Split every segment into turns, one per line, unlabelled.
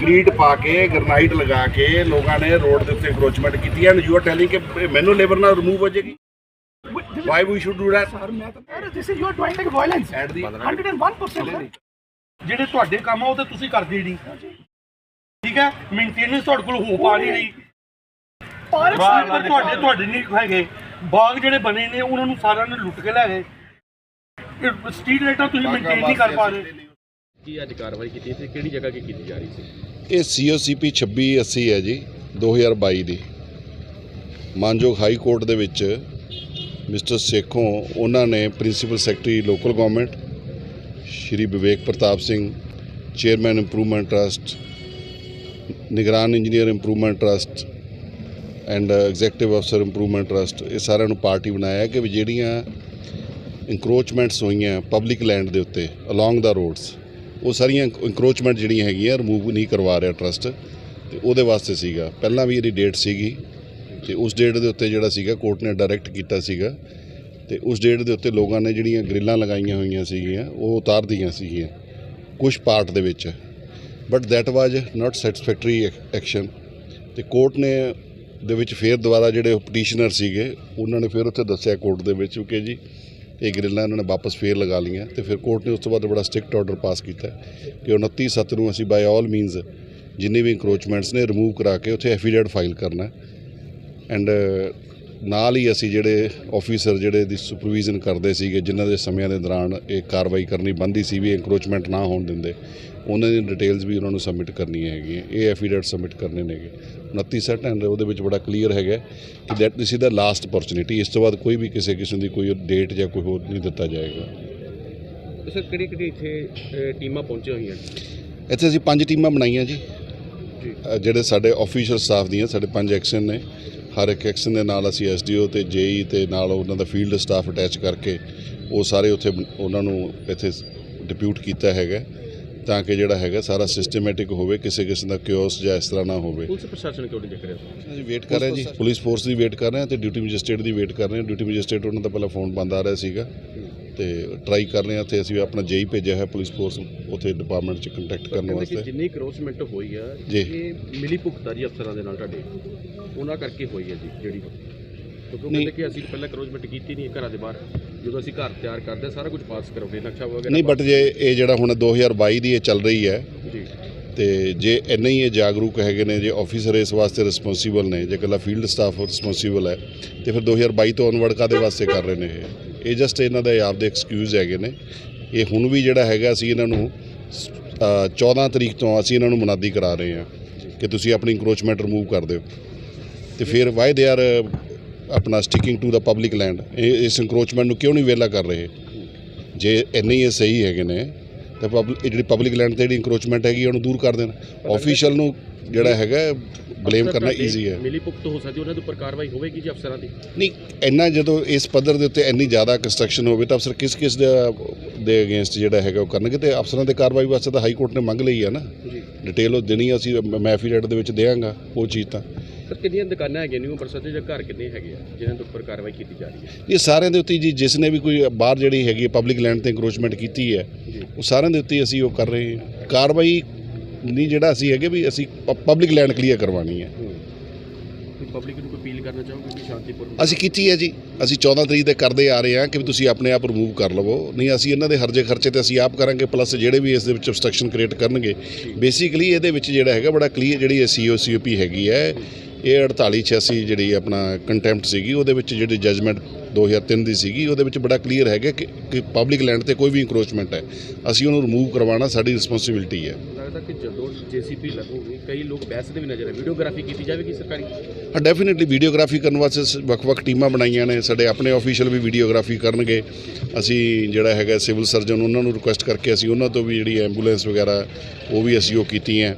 Greed ਪਾ ਕੇ ਗ੍ਰਨਾਈਟ ਲਗਾ ਕੇ ਲੋਕਾਂ ਨੇ ਰੋਡ ਦੇ ਉੱਤੇ ਕਰੋਚਮੈਂਟ ਕੀਤੀ ਐਂਡ ਯੂ ਆਰ ਟੈਲਿੰਗ ਕਿ ਮੈਨੂੰ ਲੇਬਰ ਨਾਲ ਰਿਮੂਵ ਹੋ ਜਾਏਗੀ। Why we should do that
sir ਮੈਂ ਤਾਂ this is your doing like violence
at the
101% sir
ਜਿਹੜੇ ਤੁਹਾਡੇ ਕੰਮ ਆ ਉਹ ਤੇ ਤੁਸੀਂ ਕਰਦੇ ਨਹੀਂ। ਠੀਕ ਹੈ? ਮੇਨਟੇਨੈਂਸ ਤੁਹਾਡੇ ਕੋਲ ਹੋ ਪਾ ਨਹੀਂ ਰਹੀ।
ਪਾਰਕ
ਤੁਹਾਡੇ ਤੁਹਾਡੇ ਨਹੀਂ ਹੈਗੇ। ਬਾਗ ਜਿਹੜੇ ਬਣੇ ਨੇ ਉਹਨਾਂ ਨੂੰ ਸਾਰਿਆਂ ਨੇ ਲੁੱਟ ਕੇ ਲੈ ਗਏ। ਸਟਰੀਟ ਲਾਈਟਾਂ ਤੁਸੀਂ ਮੇਨਟੇਨ ਨਹੀਂ ਕਰ ਪਾ ਰਹੇ।
ਕੀ ਅੱਜ ਕਾਰਵਾਈ ਕੀਤੀ ਤੇ ਕਿਹੜੀ ਜਗ੍ਹਾ ਕੀ ਕੀਤੀ ਜਾ ਰਹੀ ਸੀ?
ਇਹ ਸੀਓਸੀਪੀ 2680 ਹੈ ਜੀ 2022 ਦੀ। ਮਾਨਯੋਗ ਹਾਈ ਕੋਰਟ ਦੇ ਵਿੱਚ ਮਿਸਟਰ ਸੇਖੋਂ ਉਹਨਾਂ ਨੇ principal secretary local government, Shri Vivek Pratap Singh, chairman improvement trust, ਨਿਗਰਾਨ engineer improvement trust and executive ਅਫਸਰ ਇੰਪਰੂਵਮੈਂਟ ਟਰਸਟ, ਇਹ ਸਾਰਿਆਂ ਨੂੰ ਪਾਰਟੀ ਬਣਾਇਆ ਕਿ ਵੀ ਜਿਹੜੀਆਂ ਇਨਕਰੋਚਮੈਂਟਸ ਹੋਈਆਂ ਪਬਲਿਕ ਲੈਂਡ ਦੇ ਉੱਤੇ ਅਲੋਂਗ ਦਾ ਰੋਡਸ ਉਹ ਸਾਰੀਆਂ ਇਨਕਰੋਚਮੈਂਟ ਜਿਹੜੀਆਂ ਹੈਗੀਆਂ ਰਿਮੂਵ ਨਹੀਂ ਕਰਵਾ ਰਿਹਾ ਟਰਸਟ ਤੇ ਉਹਦੇ ਵਾਸਤੇ ਸੀਗਾ। ਪਹਿਲਾਂ ਵੀ ਇਹਦੀ ਡੇਟ ਸੀਗੀ, ਤੇ ਉਸ ਡੇਟ ਦੇ ਉੱਤੇ ਜਿਹੜਾ ਸੀਗਾ ਕੋਰਟ ਨੇ ਡਾਇਰੈਕਟ ਕੀਤਾ ਸੀਗਾ, ਤੇ ਉਸ ਡੇਟ ਦੇ ਉੱਤੇ ਲੋਕਾਂ ਨੇ ਜਿਹੜੀਆਂ ਗ੍ਰਿਲਾਂ ਲਗਾਈਆਂ ਹੋਈਆਂ ਸੀਗੀਆਂ, ਉਹ ਉਤਾਰ ਦੀਆਂ ਸੀਗੀਆਂ ਕੁਝ ਪਾਰਟ ਦੇ ਵਿੱਚ। But that was not satisfactory action ਤੇ ਕੋਰਟ ਨੇ ਦੇ ਵਿੱਚ ਫੇਰ ਦੁਬਾਰਾ ਜਿਹੜੇ ਪਟੀਸ਼ਨਰ ਸੀਗੇ, ਉਹਨਾਂ ਨੇ ਫਿਰ ਉੱਥੇ ਦੱਸਿਆ ਕੋਰਟ ਦੇ ਵਿੱਚ ਕਿ ਜੀ ਇਹ ਗ੍ਰਿਲਾਂ ਇਹਨਾਂ ਨੇ ਵਾਪਸ ਫੇਰ ਲਗਾ ਲਈਆਂ ਤੇ ਫਿਰ ਕੋਰਟ ਨੇ ਉਸ ਤੋਂ ਬਾਅਦ ਬੜਾ ਸਟ੍ਰਿਕਟ ਆਰਡਰ ਪਾਸ ਕੀਤਾ ਕਿ 29 ਸੱਤ ਨੂੰ ਅਸੀਂ ਬਾਈ ਆਲ ਮੀਨਸ ਜਿੰਨੇ ਵੀ ਇਨਕਰੋਚਮੈਂਟਸ ਨੇ ਰਿਮੂਵ ਕਰਾ ਕੇ ਉੱਥੇ ਐਫੀਡੇਵਿਟ ਫਾਈਲ ਕਰਨਾ ਐਂਡ ਨਾਲ ਹੀ ਅਸੀਂ ਜਿਹੜੇ ਆਫੀਸਰ ਜਿਹੜੇ ਦੀ ਸੁਪਰਵੀਜ਼ਨ ਕਰਦੇ ਸੀਗੇ, ਜਿਨ੍ਹਾਂ ਦੇ ਸਮਿਆਂ ਦੇ ਦੌਰਾਨ ਇਹ ਕਾਰਵਾਈ ਕਰਨੀ ਬੰਦੀ ਸੀ ਵੀ ਇਨਕਰੋਚਮੈਂਟ ਨਾ ਹੋਣ ਦਿੰਦੇ, ਉਹਨਾਂ ਦੀ ਡਿਟੇਲਸ ਵੀ ਉਹਨਾਂ ਨੂੰ ਸਬਮਿਟ ਕਰਨੀਆਂ ਹੈਗੀਆਂ, ਇਹ ਐਫੀਡੇਵਿਟ ਸਬਮਿਟ ਕਰਨੇ ਨੇਗੇ। 29 ਸੈਟ ਐਂਡ ਉਹਦੇ ਵਿੱਚ ਬੜਾ ਕਲੀਅਰ ਹੈਗਾ ਕਿ that this is the last opportunity ਇਸ ਤੋਂ ਬਾਅਦ ਕੋਈ ਵੀ ਕਿਸੇ ਕਿਸਮ ਦੀ ਕੋਈ ਡੇਟ ਜਾਂ ਕੋਈ ਹੋਰ ਨਹੀਂ ਦਿੱਤਾ ਜਾਏਗਾ।
ਸਰ ਕਿਹੜੀ ਕਿਹੜੀ ਇੱਥੇ ਟੀਮਾਂ ਪਹੁੰਚੀਆਂ ਹੋਈਆਂ?
ਇੱਥੇ ਅਸੀਂ ਪੰਜ ਟੀਮਾਂ ਬਣਾਈਆਂ ਜੀ। ਜਿਹੜੇ ਸਾਡੇ ਆਫੀਸ਼ੀਅਲ ਸਟਾਫ ਦੀਆਂ ਸਾਡੇ ਪੰਜ ਐਕਸ਼ਨ ਨੇ। ਹਰ ਇੱਕ ਐਕਸ਼ਨ ਦੇ ਨਾਲ ਅਸੀਂ ਐਸਡੀਓ ਤੇ ਜੇਈ ਤੇ ਨਾਲ ਉਹਨਾਂ ਦਾ ਫੀਲਡ ਸਟਾਫ ਅਟੈਚ ਕਰਕੇ ਉਹ ਸਾਰੇ ਉੱਥੇ ਉਹਨਾਂ ਨੂੰ ਇੱਥੇ ਡਿਪਿਊਟ ਕੀਤਾ ਹੈਗਾ। ਤਾਂ ਕਿ ਜਿਹੜਾ ਹੈਗਾ ਸਾਰਾ ਸਿਸਟਮੈਟਿਕ ਹੋਵੇ ਕਿਸੇ ਕਿਸਮ ਦਾ ਕਿਓਸ ਜਾਂ ਇਸ ਤਰ੍ਹਾਂ ਨਾ ਹੋਵੇ।
ਪੁਲਿਸ ਪ੍ਰਸ਼ਾਸਨ ਕਿਉਂ ਨਹੀਂ ਦੇਖ ਰਿਹਾ?
ਅਸੀਂ ਵੇਟ ਕਰ ਰਹੇ ਜੀ। ਪੁਲਿਸ ਫੋਰਸ ਦੀ ਵੇਟ ਕਰ ਰਹੇ ਤੇ ਡਿਊਟੀ ਮੈਜਿਸਟ੍ਰੇਟ ਦੀ ਵੇਟ ਕਰ ਰਹੇ ਡਿਊਟੀ ਮੈਜਿਸਟ੍ਰੇਟ ਉਹਨਾਂ ਦਾ ਪਹਿਲਾਂ ਫੋਨ ਬੰਦ ਆ ਰਿਹਾ ਸੀਗਾ ਤੇ ਟਰਾਈ ਕਰ ਰਹੇ ਹਾਂ ਤੇ ਅਸੀਂ ਆਪਣਾ ਜੇਈ ਭੇਜਿਆ ਹੈ ਪੁਲਿਸ ਫੋਰਸ ਉੱਥੇ ਡਿਪਾਰਟਮੈਂਟ 'ਚ ਕੰਟੈਕਟ ਕਰਨ ਵਾਸਤੇ।
ਜਿੰਨੀ ਕਰੋਸਮੈਂਟ ਹੋਈ ਆ
ਜੀ।
ਇਹ ਮਿਲੀ ਭੁਗਤਾ ਜੀ ਅਫਸਰਾਂ ਦੇ ਨਾਲ ਤੁਹਾਡੇ। ਉਹਨਾਂ ਕਰਕੇ ਹੋਈ ਹੈ ਜੀ ਜਿਹੜੀ। ਕਿਉਂਕਿ ਉਹ। ਕਹਿੰਦੇ ਕਿ ਅਸੀਂ ਪਹਿਲਾਂ ਕਰੋਸਮੈਂਟ ਕੀਤੀ ਨਹੀਂ ਘਰਾਂ ਦੇ ਬਾਹਰ। ਜਦੋਂ ਅਸੀਂ ਘਰ ਤਿਆਰ ਕਰਦੇ ਸਾਰਾ ਕੁਝ ਪਾਸ ਕਰੋਗੇ ਨਕਸ਼ਾ ਵਗੈਰਾ
ਨਹੀਂ ਬਟ ਜੇ ਇਹ ਜਿਹੜਾ ਹੁਣ 2022 ਦੀ ਇਹ ਚੱਲ ਰਹੀ ਹੈ
ਜੀ।
ਤੇ ਜੇ ਇੰਨੇ ਹੀ ਇਹ ਜਾਗਰੂਕ ਹੈਗੇ ਨੇ ਜੇ ਆਫੀਸਰ ਇਸ ਵਾਸਤੇ ਰਿਸਪੌਂਸੀਬਲ ਨੇ ਜੇ ਇਕੱਲਾ ਫੀਲਡ ਸਟਾਫ ਰਿਸਪੌਂਸੀਬਲ ਹੈ ਤੇ ਫਿਰ 2022 ਤੋਂ ਅਨਵਰਡ ਕਾਦੇ ਵਾਸਤੇ ਕਰ ਰਹੇ ਨੇ ਇਹ? ਇਹ ਜਸਟ ਇਹਨਾਂ ਦੇ ਆਪਦੇ ਐਕਸਕਿਊਜ਼ ਹੈਗੇ ਨੇ। ਇਹ ਹੁਣ ਵੀ ਜਿਹੜਾ ਹੈਗਾ ਅਸੀਂ ਇਹਨਾਂ ਨੂੰ ਅ, 14 ਤਰੀਕ ਤੋਂ ਅਸੀਂ ਇਹਨਾਂ ਨੂੰ ਮੁਨਾਦੀ ਕਰਾ ਰਹੇ ਹਾਂ ਕਿ ਤੁਸੀਂ ਆਪਣੀ ਇਨਕਰੋਚਮੈਂਟ ਰਿਮੂਵ ਕਰ ਦਿਓ। ਤੇ ਫਿਰ ਵਾਈ ਦੇ ਆਰ ਆਪਣਾ sticking to the public land ਇਹ ਇਸ ਇਨਕਰੋਚਮੈਂਟ ਨੂੰ ਕਿਉਂ ਨਹੀਂ ਵੇਲਾ ਕਰ ਰਹੇ? ਜੇ ਇੰਨੇ ਹੀ ਇਹ ਸਹੀ ਹੈਗੇ ਨੇ ਤਾਂ ਪਬਲਿਕ ਜਿਹੜੀ ਪਬਲਿਕ ਲੈਂਡ ਤੇ ਜਿਹੜੀ ਇਨਕਰੋਚਮੈਂਟ ਹੈਗੀ ਉਹਨੂੰ ਦੂਰ ਕਰ ਦੇਣ। ਆਫੀਸ਼ੀਅਲ ਨੂੰ ਜਿਹੜਾ ਹੈਗਾ ਬਲੇਮ ਕਰਨਾ ਈਜ਼ੀ ਹੈ।
ਮਿਲੀ ਭੁਗਤ ਹੋ ਸਕਦੀ ਉਹਨਾਂ ਦੇ ਉੱਪਰ ਕਾਰਵਾਈ ਹੋਵੇਗੀ ਜੀ ਅਫਸਰਾਂ ਦੀ?
ਨਹੀਂ ਇੰਨਾ ਜਦੋਂ ਇਸ ਪੱਧਰ ਦੇ ਉੱਤੇ ਇੰਨੀ ਜ਼ਿਆਦਾ ਕੰਸਟਰਕਸ਼ਨ ਹੋਵੇ ਤਾਂ ਅਫਸਰ ਕਿਸ ਕਿਸ ਦੇ ਦੇ ਅਗੇਂਸਟ ਜਿਹੜਾ ਹੈਗਾ ਉਹ ਕਰਨਗੇ? ਤੇ ਅਫਸਰਾਂ ਦੇ ਕਾਰਵਾਈ ਵਾਸਤੇ ਤਾਂ ਹਾਈ ਕੋਰਟ ਨੇ ਮੰਗ ਲਈ ਹੈ ਨਾ।
ਜੀ।
ਡਿਟੇਲ ਉਹ ਦੇਣੀ ਅਸੀਂ ਮੈਂ ਐਫੀਡੇਵਿਟ ਦੇ ਵਿੱਚ ਦੇਵਾਂਗਾ ਉਹ ਚੀਜ਼ ਤਾਂ।
ਸਰ ਕਿੰਨੀਆਂ ਦੁਕਾਨਾਂ ਹੈਗੀਆਂ ਨਿਊ ਅੰਮ੍ਰਿਤਸਰ ਦੇ ਜਾਂ ਘਰ ਕਿੰਨੇ ਹੈਗੇ ਆ ਜਿਨ੍ਹਾਂ ਦੇ ਉੱਪਰ ਕਾਰਵਾਈ ਕੀਤੀ ਜਾ ਰਹੀ ਹੈ?
ਇਹ ਸਾਰਿਆਂ ਦੇ ਉੱਤੇ ਜੀ ਜਿਸ ਨੇ ਵੀ ਕੋਈ ਬਾਹਰ ਜਿਹੜੀ ਹੈਗੀ ਪਬਲਿਕ ਲੈਂਡ ਤੇ ਇਨਕਰੋਚਮੈਂਟ ਕੀਤੀ ਹੈ ਉਹ ਸਾਰਿਆਂ ਦੇ ਉੱਤੇ ਅਸੀਂ ਉਹ ਕਰ ਰਹੇ ਹਾਂ। ਕਾਰਵਾਈ ਨਹੀਂ ਜਿਹੜਾ ਅਸੀਂ ਹੈਗੇ ਵੀ ਅਸੀਂ ਪਬਲਿਕ ਲੈਂਡ ਕਲੀਅਰ ਕਰਵਾਉਣੀ ਹੈ।
ਪਬਲਿਕ ਨੂੰ ਅਪੀਲ ਕਰਨਾ ਚਾਹੋਗੇ ਕਿ ਸ਼ਾਂਤੀਪੂਰਨ
ਅਸੀਂ ਕੀਤੀ ਹੈ ਜੀ। ਅਸੀਂ 14 ਤਰੀਕ ਦੇ ਕਰਦੇ ਆ ਰਹੇ ਹਾਂ ਕਿ ਤੁਸੀਂ ਆਪਣੇ ਆਪ ਰਿਮੂਵ ਕਰ ਲਵੋ। ਨਹੀਂ ਅਸੀਂ ਇਹਨਾਂ ਦੇ ਹਰਜੇ ਖਰਚੇ ਤੇ ਅਸੀਂ ਆਪ ਕਰਾਂਗੇ ਪਲੱਸ ਜਿਹੜੇ ਵੀ ਇਸ ਦੇ ਵਿੱਚ obstruction ਕ੍ਰੀਏਟ ਕਰਨਗੇ। ਬੇਸਿਕਲੀ ਇਹਦੇ ਵਿੱਚ ਜਿਹੜਾ ਹੈਗਾ ਬੜਾ ਕਲੀਅਰ ਜਿਹੜੀ ਸੀਓਸੀਓਪੀ ਹੈਗੀ ਹੈ ਇਹ 4886 ਜਿਹੜੀ ਆਪਣਾ ਕੰਟੈਂਪਟ ਸੀਗੀ ਉਹਦੇ ਵਿੱਚ ਜਿਹੜੀ ਜਜਮੈਂਟ 2003 ਦੀ ਸੀਗੀ ਉਹਦੇ ਵਿੱਚ ਬੜਾ ਕਲੀਅਰ ਹੈਗਾ ਕਿ ਕਿ ਪਬਲਿਕ ਲੈਂਡ ਤੇ ਕੋਈ ਵੀ ਇਨਕਰੋਚਮੈਂਟ ਹੈ। ਅਸੀਂ ਉਹਨੂੰ ਰਿਮੂਵ ਕਰਵਾਉਣਾ ਸਾਡੀ ਰਿਸਪੌਂਸਿਬਿਲਟੀ ਹੈ।
ਲੱਗਦਾ ਕਿ ਜਦੋਂ ਜੀਸੀਪੀ ਲੱਗੂਗੀ ਕਈ ਲੋਕ ਬਹਿਸ ਦੇ ਵੀ ਨਜ਼ਰ ਆ ਵੀਡੀਓਗ੍ਰਾਫੀ ਕੀਤੀ ਜਾਵੇਗੀ ਸਰਕਾਰੀ?
ਹਾਂ ਡੈਫੀਨਿਟਲੀ ਵੀਡੀਓਗ੍ਰਾਫੀ ਕਰਨ ਵਾਸਤੇ ਵੱਖ-ਵੱਖ ਟੀਮਾਂ ਬਣਾਈਆਂ ਨੇ। ਸਾਡੇ ਆਪਣੇ ਆਫੀਸ਼ੀਅਲ ਵੀ ਵੀਡੀਓਗ੍ਰਾਫੀ ਕਰਨਗੇ। ਅਸੀਂ ਜਿਹੜਾ ਹੈਗਾ ਸਿਵਲ ਸਰਜਨ ਉਹਨਾਂ ਨੂੰ ਰਿਕੁਐਸਟ ਕਰਕੇ ਅਸੀਂ ਉਹਨਾਂ ਤੋਂ ਵੀ ਜਿਹੜੀ ਐਂਬੂਲੈਂਸ ਵਗੈਰਾ ਉਹ ਵੀ ਅਸੀਂ ਉਹ ਕੀਤੀਆਂ।